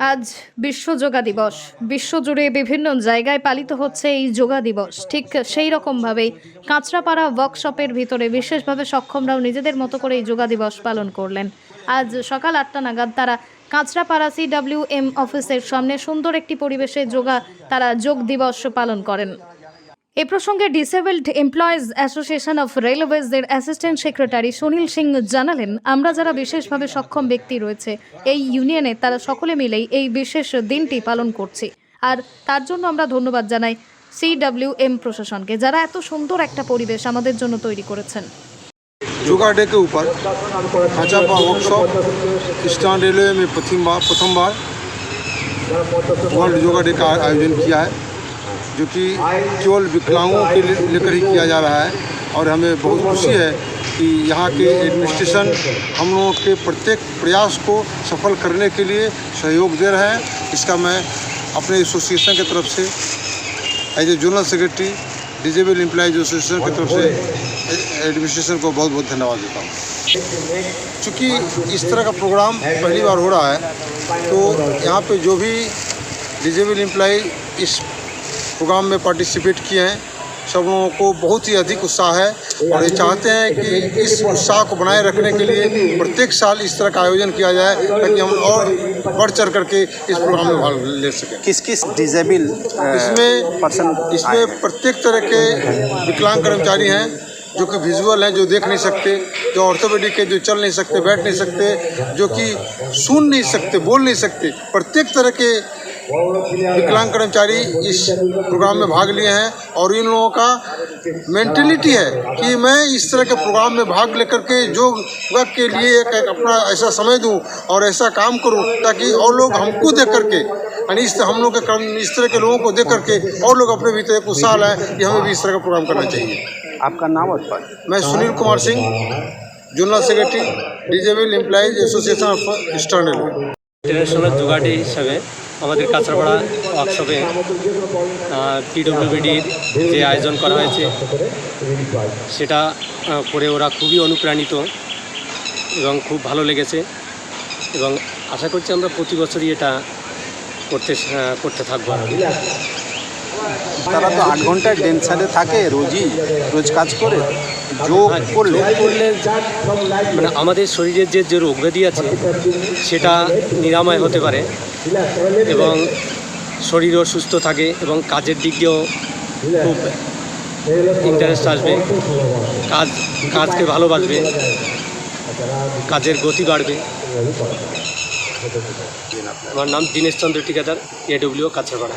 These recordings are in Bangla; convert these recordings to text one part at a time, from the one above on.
আজ বিশ্ব যোগা দিবস। বিশ্বজুড়ে বিভিন্ন জায়গায় পালিত হচ্ছে এই যোগা দিবস। ঠিক সেই রকমভাবেই কাঁচরাপাড়া ওয়ার্কশপের ভিতরে বিশেষভাবে সক্ষমরাও নিজেদের মতো করে এই যোগা দিবস পালন করলেন। আজ সকাল আটটা নাগাদ তারা কাঁচরাপাড়া সিডাব্লিউ এম অফিসের সামনে সুন্দর একটি পরিবেশে যোগা, তারা যোগ দিবস পালন করেন। এ প্রসঙ্গে disabled employees association of রেলওয়েজের assistant secretary Sunil Singh জানালেন আমরা যারা বিশেষভাবে সক্ষম ব্যক্তি রয়েছে এই ইউনিয়নে তারা সকলে মিলেই এই বিশেষ দিনটি পালন করছি আর তার জন্য আমরা ধন্যবাদ জানাই সিডব্লিউএম প্রশাসনকে যারা এত সুন্দর একটা পরিবেশ আমাদের জন্য তৈরি করেছেন योगा डे के ऊपर खाचापा वर्कशॉप ईस्टर्न रेलवे में प्रथम बार प्रथम बार वर्ल्ड योगा डे का आयोजन किया है जो कि केवल विकलांगों के लेकर ही किया जा रहा है और हमें बहुत खुशी है कि यहाँ के एडमिनिस्ट्रेशन हम लोगों के प्रत्येक प्रयास को सफल करने के लिए सहयोग दे रहे हैं। इसका मैं अपने एसोसिएशन की तरफ़ से, as a general secretary, disable employees association की तरफ़ से एडमिनिस्ट्रेशन को बहुत बहुत धन्यवाद देता हूँ। चूँकि इस तरह का प्रोग्राम पहली बार हो रहा है तो यहाँ पे जो भी डिजेबल एम्प्लॉय इस प्रोग्राम में पार्टिसिपेट किए हैं। सब लोगों को बहुत ही अधिक उत्साह है और ये चाहते हैं कि इस उत्साह को बनाए रखने के लिए प्रत्येक साल इस तरह का आयोजन किया जाए ताकि हम और बढ़ चढ़ करके इस प्रोग्राम में भाग ले सकें। किस किस डिजेबल इसमें पर्सन इसमें प्रत्येक तरह के विकलांग कर्मचारी हैं जो कि विजुअल हैं जो देख नहीं सकते जो ऑर्थोपेडिक के जो चल नहीं सकते बैठ नहीं सकते जो कि सुन नहीं सकते बोल नहीं सकते। प्रत्येक तरह के विकलांग कर्मचारी इस प्रोग्राम में भाग लिए हैं और इन लोगों का मेंटेलिटी है कि मैं इस तरह के प्रोग्राम में भाग लेकर के जो वर्ग के लिए एक, अपना ऐसा समय दूँ और ऐसा काम करूँ ताकि और लोग हमको देख करके यानी इस हम लोग के कर्म इस तरह के लोगों को देख करके और लोग अपने भीतर एक उत्साह लाए कि हमें भी इस तरह का प्रोग्राम करना चाहिए। आपका नाम और मैं Sunil Kumar Singh zonal secretary disable employees association of sternal जुगाटी हिसाब আমাদের কাঁচরাপাড়া ওয়ার্কশপে পিডব্লিউবিডির যে আয়োজন করা হয়েছে, সেটা করে ওরা খুবই অনুপ্রাণিত এবং খুব ভালো লেগেছে এবং আশা করছি আমরা প্রতি বছরই এটা করতে করতে থাকব। তারা তো আট ঘন্টায় ডেন্সারে থাকে, রোজই, রোজ কাজ করে। যোগ করলে মানে আমাদের শরীরের যে যে রোগ ব্যাধি আছে সেটা নিরাময় হতে পারে এবং শরীরও সুস্থ থাকে এবং কাজের দিক দিয়েও খুব ইন্টারেস্ট আসবে। কাজ কাজকে ভালোবাসবে। কাজের গতি বাড়বে। আমার নাম দীনেশ চন্দ্র ঠিকাদার এডব্লিউ Kachapara.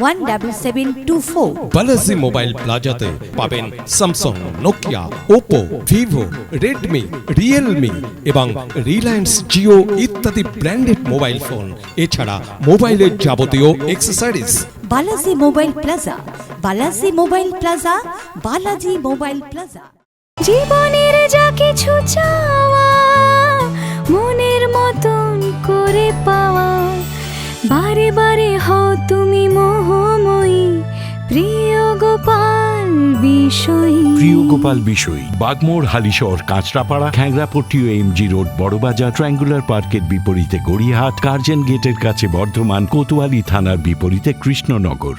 one double seven two four Balaji mobile প্লাজাতে পাবেন Samsung Nokia Oppo Vivo Redmi Realme এবং রিলায়েন্স জিও ইত্যাদি ব্র্যান্ডেড মোবাইল ফোন এছাড়া মোবাইলের যাবতীয় accessories Balaji mobile plaza Balaji mobile plaza Balaji mobile plaza জীবনের যা কিছু চাওয়া মনের মতন করে পাওয়া। Priyo Gopal Bishoyi. Bagmore, Halisahar, Kanchrapara, Khyangrapatti M MG road, Barabazar, triangular পার্কের বিপরীতে গড়িয়াহাট, কার্জন গেটের কাছে বর্ধমান, কোতোয়ালি থানার বিপরীতে কৃষ্ণনগর।